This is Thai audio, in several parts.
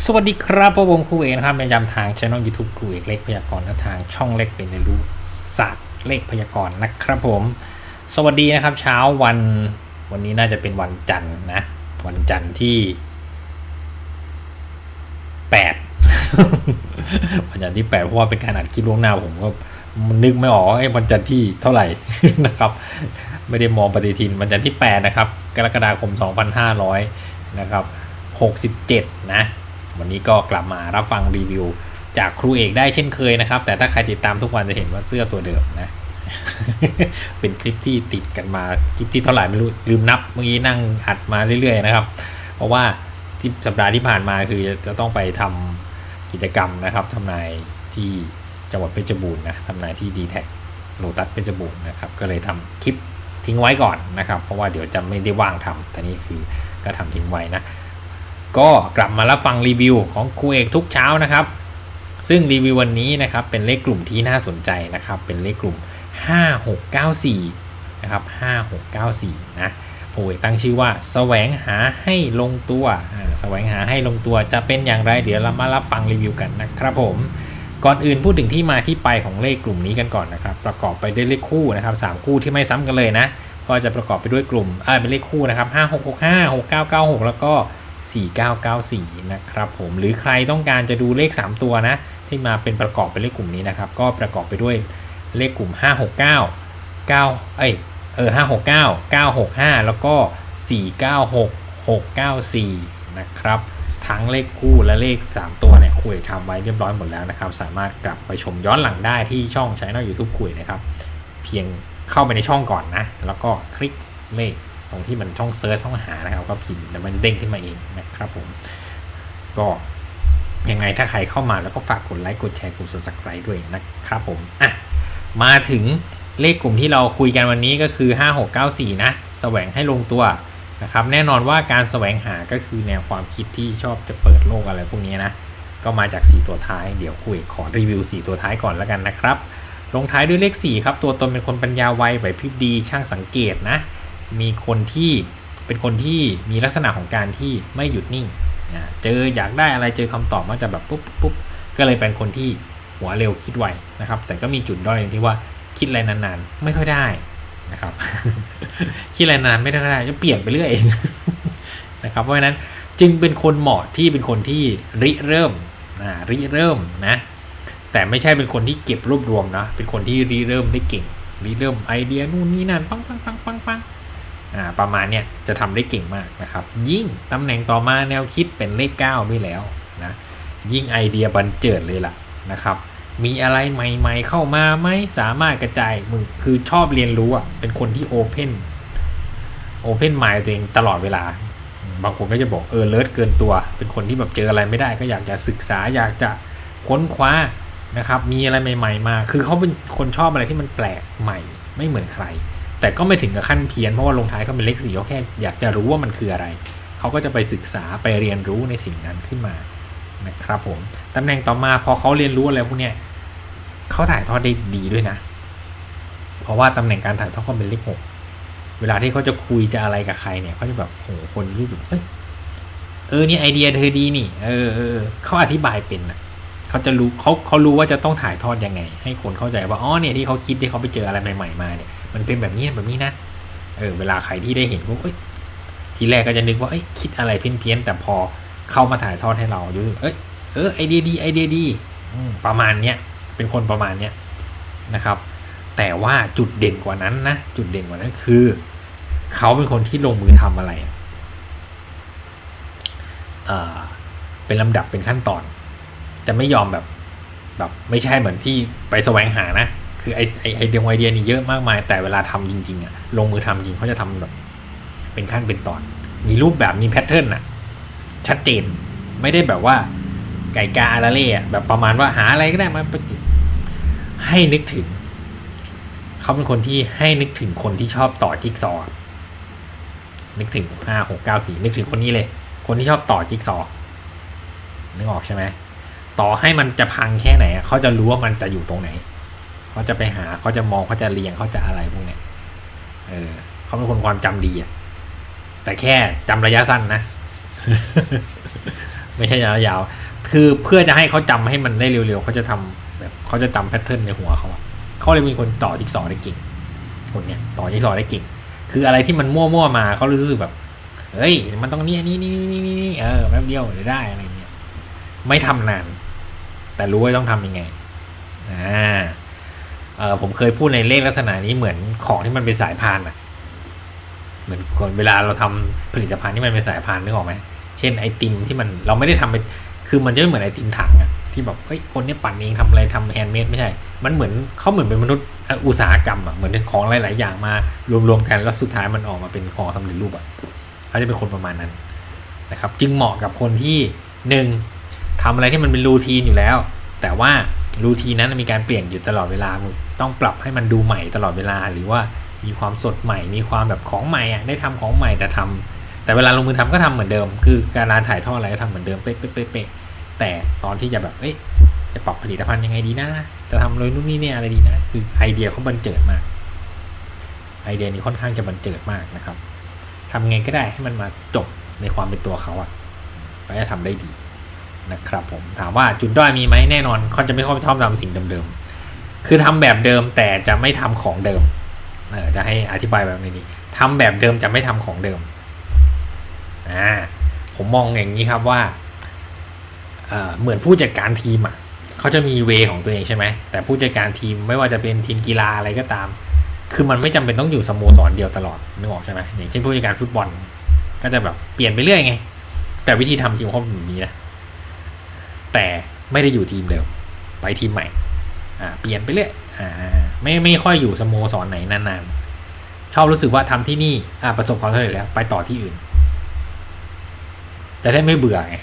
สวัสดีครับพบผมครูเอกนะครับเป็นประจำทางช่องยูทูบครูเอกเลขพยากรณ์และทางช่องเลขเป็นในรู้ศาสตร์เลขพยากรณ์นะครับผม สวัสดีนะครับเช้าวันวันนี้น่าจะเป็นวันจันทร์นะ วันจันทร์ที่แปดวันจันทร์ที่แปดเพราะว่าเป็นการอัดคลิปล่วงหน้าผมก็นึกไม่ออกว่าไอ้วันจันทร์ที่เท่าไหร่นะครับ ไม่ได้มองปฏิทินวันจันทร์ที่8นะครับ กรกฎาคม2500นห้าร้อยนะครับ67นะ วันนี้ก็กลับมารับฟังรีวิว จากครูเอกได้เช่นเคยนะครับ แต่ถ้าใครติดตามทุกวันจะเห็นว่าเสื้อตัวเดิมนะ เป็นคลิปที่ติดกันมาคลิปที่เท่าไหร่ไม่รู้ลืมนับเมื่อกี้นั่งอัดมาเรื่อยๆนะครับ เพราะว่าที่สัปดาห์ที่ผ่านมาคือจะต้องไปทำกิจกรรมนะครับทำนายที่จังหวัดเพชรบูรณ์นะทำนายที่ดีแท็กโลตัสเพชรบูรณ์นะครับ ก็เลยทำคลิปทิ้งไว้ก่อนนะครับ เพราะว่าเดี๋ยวจะไม่ได้ว่างทำแต่นี่คือก็ทำทิ้งไว้นะ ก็กลับมารับฟังรีวิวของครูเอกทุกเช้านะครับ ซึ่งรีวิววันนี้นะครับเป็นเลขกลุ่มที่น่าสนใจนะครับ เป็นเลขกลุ่ม 5694 นะครับ 5694 นะครูเอกตั้งชื่อว่าแสวงหาให้ลงตัวแสวงหาให้ลงตัวจะเป็นอย่างไร เดี๋ยวเรามารับฟังรีวิวกันนะครับผมก่อนอื่นพูดถึงที่มาที่ไปของเลขกลุ่มนี้กันก่อนนะครับ ประกอบไปด้วยเลขคู่นะครับสามคู่ที่ไม่ซ้ำกันเลยนะก็จะประกอบไปด้วยกลุ่มอ่าเป็นเลขคู่นะครับ5665 6996 แล้วก็ 4994 นะครับผมหรือใครต้องการจะดูเลข 3 ตัวนะ ที่มาเป็นประกอบเป็นเลขกลุ่มนี้นะครับ ก็ประกอบไปด้วยเลขกลุ่ม 569 9เอ้ยเออ569 965 แล้วก็ 496 694 นะครับ ทั้งเลขคู่และเลข 3 ตัวเนี่ยคุยทำไว้เรียบร้อยหมดแล้วนะครับ สามารถกลับไปชมย้อนหลังได้ที่ช่องใช้นอยูทูบคุยนะครับ เพียงเข้าไปในช่องก่อนนะ แล้วก็คลิกเลข ตรงที่มันช่องเซิร์ชช่องหานะครับก็พิมพ์แล้วมันเด้งขึ้นมาเองนะครับผม ก็ยังไงถ้าใครเข้ามาแล้วก็ฝากกดไลค์กดแชร์กด subscribe ด้วยนะครับผมอะมาถึงเลขกลุ่มที่เราคุยกันวันนี้ก็คือ 5694 นะแสวงให้ลงตัวนะครับแน่นอนว่าการแสวงหาก็คือแนวความคิดที่ชอบจะเปิดโลกอะไรพวกนี้นะ ก็มาจาก 4 ตัวท้ายเดี๋ยวคุยขอรีวิว 4 ตัวท้ายก่อนแล้วกันนะครับ ลงท้ายด้วยเลข 4 ครับ ตัวตนเป็นคนปัญญาไวไหวพริบดีช่างสังเกตนะ มีคนที่เป็นคนที่มีลักษณะของการที่ไม่หยุดนิ่งนะเจออยากได้อะไรเจอคำตอบมันจะแบบปุ๊บปุ๊บก็เลยเป็นคนที่หัวเร็วคิดไวนะครับ แต่ก็มีจุดด้อยอย่างที่ว่าคิดอะไรนานๆ ไม่ค่อยได้นะครับ คิดอะไรนานไม่ได้ก็ได้จะเปลี่ยนไปเรื่อยเองนะครับเพราะฉะนั้นจึงเป็นคนเหมาะที่เป็นคนที่ริเริ่มอ่าริเริ่มนะแต่ไม่ใช่เป็นคนที่เก็บรวบรวมนะเป็นคนที่ริเริ่มได้เก่งริเริ่มไอเดียนู่นนี่นั่นปังปังปังปังปัง ประมาณเนี้ยจะทำได้เก่งมากนะครับ ยิ่งตำแหน่งต่อมาแนวคิดเป็นเลข 9 ด้วยแล้วนะยิ่งไอเดียบันเจิดเลยล่ะนะครับ มีอะไรใหม่ๆเข้ามาไหมสามารถกระจายมึงคือชอบเรียนรู้อะเป็นคนที่โอเพนโอเพนไมล์ตัวเองตลอดเวลา บางคนก็จะบอกเออเลิศเกินตัว เป็นคนที่แบบเจออะไรไม่ได้ ก็อยากจะศึกษาอยากจะค้นคว้านะครับ มีอะไรใหม่ ๆ มา คือเขาเป็นคนชอบอะไรที่มันแปลกใหม่ไม่เหมือนใคร แต่ก็ไม่ถึงกับขั้นเพี้ยนเพราะว่าลงท้ายเขาเป็นเลขสี่เขาแค่อยากจะรู้ว่ามันคืออะไร เขาก็จะไปศึกษาไปเรียนรู้ในสิ่งนั้นขึ้นมานะครับผมตำแหน่งต่อมาพอเขาเรียนรู้อะไรพวกเนี้ยเขาถ่ายทอดได้ดีด้วยนะ เพราะว่าตำแหน่งการถ่ายทอดเขาเป็นเลขหกเวลาที่เขาจะคุยจะอะไรกับใครเนี่ยเขาจะแบบโหคนรู้สึกเอ้ยเออนี่ยไอเดียเธอดีนี่เออเออเขาอธิบายเป็นอะเขาจะรู้เขาเขารู้ว่าจะต้องถ่ายทอดยังไง ให้คนเข้าใจว่าอ๋อเนี่ยที่เขาคิดที่เขาไปเจออะไรใหม่ ๆ มาเนี่ย มันเป็นแบบนี้แบบนี้นะเออเวลาใครที่ได้เห็นก็เอ้ยทีแรกก็จะนึกว่าเอ้ยคิดอะไรเพี้ยนๆแต่พอเข้ามาถ่ายทอดให้เราดูเอ้ยเออไอเดียดีไอเดียดีอืมประมาณเนี้ยเป็นคนประมาณเนี้ยนะครับ แต่ว่าจุดเด่นกว่านั้นนะจุดเด่นกว่านั้นคือ เขาเป็นคนที่ลงมือทำอะไรอะเออเป็นลำดับเป็นขั้นตอน จะไม่ยอมแบบแบบไม่ใช่เหมือนที่ไปแสวงหานะ คือไอไอไอเดียไอเดียนี่เยอะมากมาย แต่เวลาทำจริงๆอะลงมือทำจริงเขาจะทำแบบเป็นขั้นเป็นตอน มีรูปแบบมีแพทเทิร์นอะชัดเจน ไม่ได้แบบว่าไก่กาอาราเล่อะแบบประมาณว่าหาอะไรก็ได้มาประยุกต์ให้นึกถึง เขาเป็นคนที่ให้นึกถึงคนที่ชอบต่อจิ๊กซอนึกถึงห้าหกเก้าสี่นึกถึงคนนี้เลย คนที่ชอบต่อจิ๊กซอนึกออกใช่ไหมต่อให้มันจะพังแค่ไหนเขาจะรู้ว่ามันจะอยู่ตรงไหน เขาจะไปหาเขาจะมองเขาจะเรียงเขาจะอะไรพวกเนี้ยเออเขาเป็นคนความจำดีอะแต่แค่จำระยะสั้นนะ ไม่ใช่ยาวคือเพื่อจะให้เขาจำให้มันได้เร็วๆเขาจะทำแบบเขาจะจำแพทเทิร์นในหัวเขาเขาเลยเป็นคนต่อจิ๊กซอได้เก่งคนเนี้ยต่อจิ๊กซอได้เก่งคืออะไรที่มันมั่วๆมาเขารู้สึกแบบเฮ้ย มันต้องเนี่ยนี่นี่นี่นี่เออแป๊บเดียวเดี๋ยวได้อะไรเงี้ยไม่ทำนาน แต่รู้ว่าต้องทำยังไงอ่า เออผมเคยพูดในเลขลักษณะนี้เหมือนของที่มันเป็นสายพานอะเหมือนคนเวลาเราทำผลิตภัณฑ์ที่มันเป็นสายพานนึกออกไหมเช่นไอติมที่มันเราไม่ได้ทำเป็นคือมันจะไม่เหมือนไอติมถังอะที่แบบเฮ้ยคนนี้ปั่นเองทำอะไรทำแฮนด์เมดไม่ใช่ มันเหมือนเขาเหมือนเป็นมนุษย์อุตสาหกรรมอะเหมือนเป็นของหลาย ๆ อย่างมารวม ๆ กันแล้วสุดท้ายมันออกมาเป็นของสำเร็จรูปอะเขาจะเป็นคนประมาณนั้นนะครับ จึงเหมาะกับคนที่หนึ่งทำอะไรที่มันเป็นรูทีนอยู่แล้ว แต่ว่า รูทีนนั้นมีการเปลี่ยนอยู่ตลอดเวลาต้องปรับให้มันดูใหม่ตลอดเวลา หรือว่ามีความสดใหม่ มีความแบบของใหม่อะได้ทำของใหม่แต่ทำแต่เวลาลงมือทำก็ทำเหมือนเดิม คือการร้านถ่ายทอดอะไรก็ทำเหมือนเดิมเป๊ะเป๊ะเป๊ะแต่ตอนที่จะแบบเอ้ยจะปรับผลิตภัณฑ์ยังไงดีนะจะทำเลยนู่นนี่เนี่ยอะไรดีนะคือไอเดียเขาบันเจิดมาก ไอเดียนี้ค่อนข้างจะบันเจิดมากนะครับทำไงก็ได้ให้มันมาจบในความเป็นตัวเขาอะก็จะทำได้ดี นะครับผมถามว่าจุดด้อยมีไหมแน่นอนเขาจะไม่ค่อยชอบทำสิ่งเดิมๆ คือทำแบบเดิมแต่จะไม่ทำของเดิมเออจะให้อธิบายแบบนี้ทำแบบเดิมจะไม่ทำของเดิมอ่าผมมองอย่างนี้ครับว่าเออเหมือนผู้จัดการทีมอะเขาจะมีเวของตัวเองใช่ไหมแต่ผู้จัดการทีมไม่ว่าจะเป็นทีมกีฬาอะไรก็ตาม คือมันไม่จำเป็นต้องอยู่สโมสรเดียวตลอดนึกออกใช่ไหมอย่างเช่นผู้จัดการฟุตบอล ก็จะแบบเปลี่ยนไปเรื่อยไง แต่วิธีทำทีมเขาแบบนี้นะ แต่ไม่ได้อยู่ทีมเดิมไปทีมใหม่อ่าเปลี่ยนไปเรื่อยอ่าไม่ไม่ค่อยอยู่สโมสรไหนนานๆ ชอบรู้สึกว่าทำที่นี่อ่าประสบความสำเร็จแล้ว ไปต่อที่อื่นจะได้ไม่เบื่อไง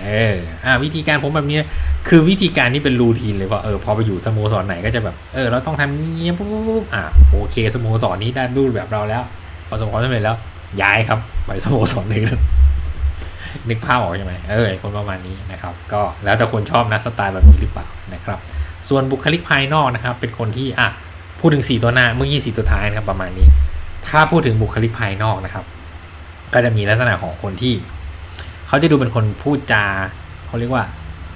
เอออ่าวิธีการผมแบบนี้คือวิธีการนี้เป็นรูทีนเลยว่าเออพอไปอยู่สโมสรไหนก็จะแบบเออเราต้องทำเงี้ยปุ๊บปุ๊บอ่าโอเคสโมสรนี้ได้รูปแบบเราแล้วประสบความสำเร็จแล้ว ย้ายครับ ไปสโมสรหนึ่ง นึกภาพออกใช่ไหมเออคนประมาณนี้นะครับ ก็แล้วแต่คนชอบนะสไตล์แบบนี้หรือเปล่านะครับ ส่วนบุคลิกภายนอกนะครับ เป็นคนที่อะพูดถึงสี่ตัวหน้าเมื่อกี้สี่ตัวท้ายนะครับประมาณนี้ ถ้าพูดถึงบุคลิกภายนอกนะครับ ก็จะมีลักษณะของคนที่ เขาจะดูเป็นคนพูดจาเขาเรียกว่า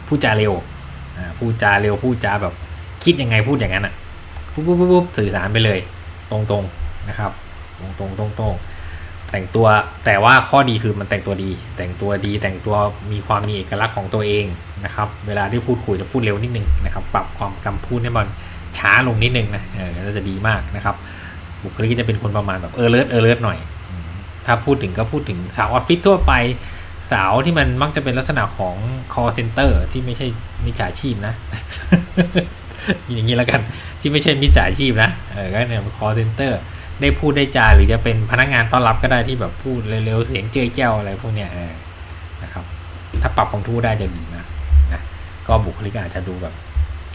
พูดจาเร็วพูดจาเร็วพูดจาแบบคิดยังไงพูดอย่างนั้นอะปุ๊บปุ๊บปุ๊บปุ๊บสื่อสารไปเลย ตรงๆนะครับ ตรงตรงตรงตรงๆ แต่งตัวแต่ว่าข้อดีคือมันแต่งตัวดี แต่งตัวดีแต่งตัวมีความมีเอกลักษณ์ของตัวเองนะครับ เวลาที่พูดคุยจะพูดเร็วนิดนึงนะครับ ปรับความคำพูดให้มันช้าลงนิดนึงนะเออจะดีมากนะครับ บุคลิกจะเป็นคนประมาณแบบเออเลิศเออเลิศหน่อย ถ้าพูดถึงก็พูดถึงสาวออฟฟิศทั่วไปสาวที่มันมักจะเป็นลักษณะของ call center ที่ไม่ใช่มิจฉาชีพนะ อย่างนี้แล้วกันที่ไม่ใช่มิจฉาชีพนะเออก็เนี่ย call center ได้พูดได้จาหรือจะเป็นพนักงานต้อนรับก็ได้ที่แบบพูดเร็วๆเสียงเจ้ยแจ้วอะไรพวกเนี้ยนะครับ ถ้าปรับของทูได้จะดีมากนะก็บุคลิกอาจจะดูแบบ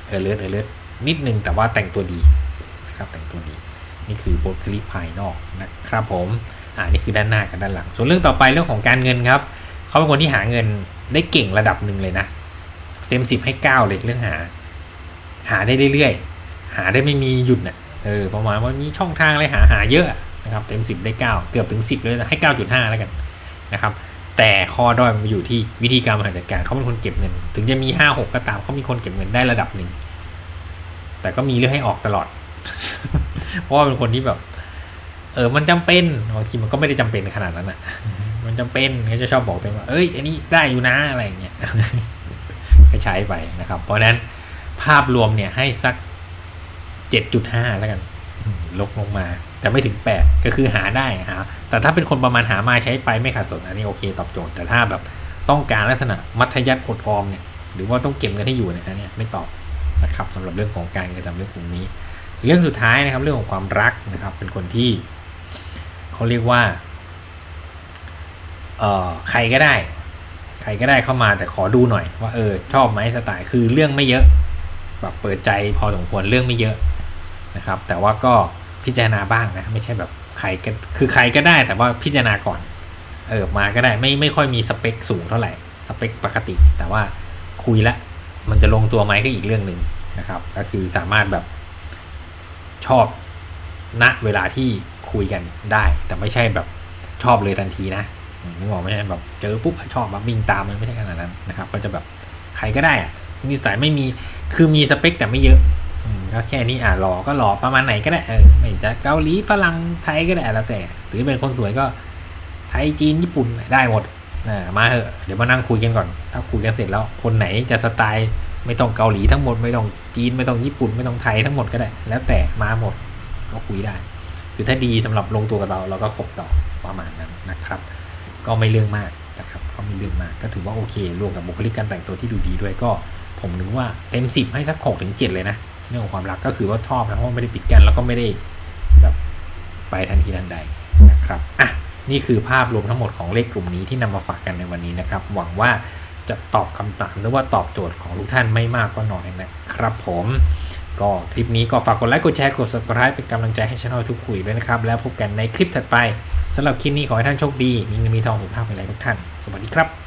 เออเลือดเออเลือดนิดนึงแต่ว่าแต่งตัวดีนะครับแต่งตัวดีนี่คือบุคลิกภายนอกนะครับผมอ่านี่คือด้านหน้ากับด้านหลัง ส่วนเรื่องต่อไปเรื่องของการเงินครับเขาเป็นคนที่หาเงินได้เก่งระดับหนึ่งเลยนะเต็มสิบให้เก้าเลยเรื่องหา หาได้เรื่อยๆหาได้ไม่มีหยุดน่ะ เออประมาณว่ามีช่องทางอะไรหาหาเยอะนะครับเต็มสิบได้เก้าเกือบถึงสิบเลยให้เก้าจุดห้าแล้วกันนะครับแต่ข้อด้อยมันอยู่ที่วิธีการบริหารจัดการเขาเป็นคนเก็บเงิน ถึงจะมีห้าหกก็ตามเขามีคนเก็บเงินได้ระดับหนึ่งแต่ก็มีเรื่องให้ออกตลอด เพราะว่าเป็นคนที่แบบ เออมันจำเป็นบางทีมันก็ไม่ได้จำเป็นขนาดนั้นอะ มันจำเป็นเขาจะชอบบอกตัวเองว่าเอ้ยอันนี้ได้อยู่นะอะไรอย่างเงี้ยก็ใช้ไปนะครับ เพราะนั้นภาพรวมเนี่ยให้สัก เจ็ดจุดห้าแล้วกัน ลดลงมา แต่ไม่ถึงแปดก็คือหาได้หาแต่ถ้าเป็นคนประมาณหามาใช้ไปไม่ขาดสนอันนี้โอเคตอบโจทย์ แต่ถ้าแบบต้องการลักษณะมัธยัติอดออมเนี่ย หรือว่าต้องเก็บเงินให้อยู่เนี่ยอันเนี้ยไม่ตอบนะครับสำหรับเรื่องของการเงินสำหรับเรื่องกลุ่มนี้ เรื่องสุดท้ายนะครับเรื่องของความรักนะครับ เป็นคนที่เขาเรียกว่าเอ่อใครก็ได้ ใครก็ได้เข้ามาแต่ขอดูหน่อย ว่าเออชอบไหมสไตล์คือเรื่องไม่เยอะแบบเปิดใจพอสมควรเรื่องไม่เยอะ นะครับ แต่ว่าก็พิจารณาบ้างนะ ไม่ใช่แบบใครก็คือใครก็ได้แต่ว่าพิจารณาก่อน เออมาก็ได้ไม่ไม่ค่อยมีสเปคสูงเท่าไหร่สเปคปกติ แต่ว่าคุยแล้วมันจะลงตัวไหมก็อีกเรื่องหนึ่งนะครับ ก็คือสามารถแบบชอบณเวลาที่คุยกันได้ แต่ไม่ใช่แบบชอบเลยทันทีนะนึกออกไหมใช่แบบเจอปุ๊บชอบแบบวิ่งตามมันไม่ใช่ขนาดนั้นนะครับ ก็จะแบบใครก็ได้อะนิสัยไม่มีคือมีสเปคแต่ไม่เยอะ ก็แค่นี้อะหล่อก็หล่อประมาณไหนก็ได้เออไม่จะเกาหลีฝรั่งไทยก็ได้แล้วแต่ หรือเป็นคนสวยก็ ไทยจีนญี่ปุ่นได้หมดอ่ามาเถอะเดี๋ยวมานั่งคุยกันก่อน ถ้าคุยกันเสร็จแล้วคนไหนจะสไตล์ไม่ต้องเกาหลีทั้งหมดไม่ต้องจีนไม่ต้องญี่ปุ่นไม่ต้องไทยทั้งหมดก็ได้ แล้วแต่มาหมดก็คุยได้คือถ้าดีสำหรับลงตัวกับเราเราก็คบต่อประมาณนั้นนะครับ ก็ไม่เรื่องมากนะครับก็ไม่เรื่องมากก็ถือว่าโอเครวมกับบุคลิกการแต่งตัวที่ดูดีด้วยก็ ผมนึกว่าเต็มสิบให้สักหกถึงเจ็ดเลยนะ เรื่องของความรักก็คือว่าชอบนะเพราะไม่ได้ปิดกันแล้วก็ไม่ได้แบบไปทันทีทันใดนะครับอะนี่คือภาพรวมทั้งหมดของเลขกลุ่มนี้ที่นำมาฝากกันในวันนี้นะครับ หวังว่าจะตอบคำถามหรือว่าตอบโจทย์ของทุกท่านไม่มากก็น้อยนะครับผมก็คลิปนี้ก็ฝากกดไลค์กดแชร์กด subscribe เป็นกำลังใจให้ช่องทุกคุยด้วยนะครับ แล้วพบกันในคลิปถัดไปสำหรับคลิปนี้ขอให้ท่านโชคดี มีเงินมีทองสุขภาพเป็นไรทุกท่าน สวัสดีครับ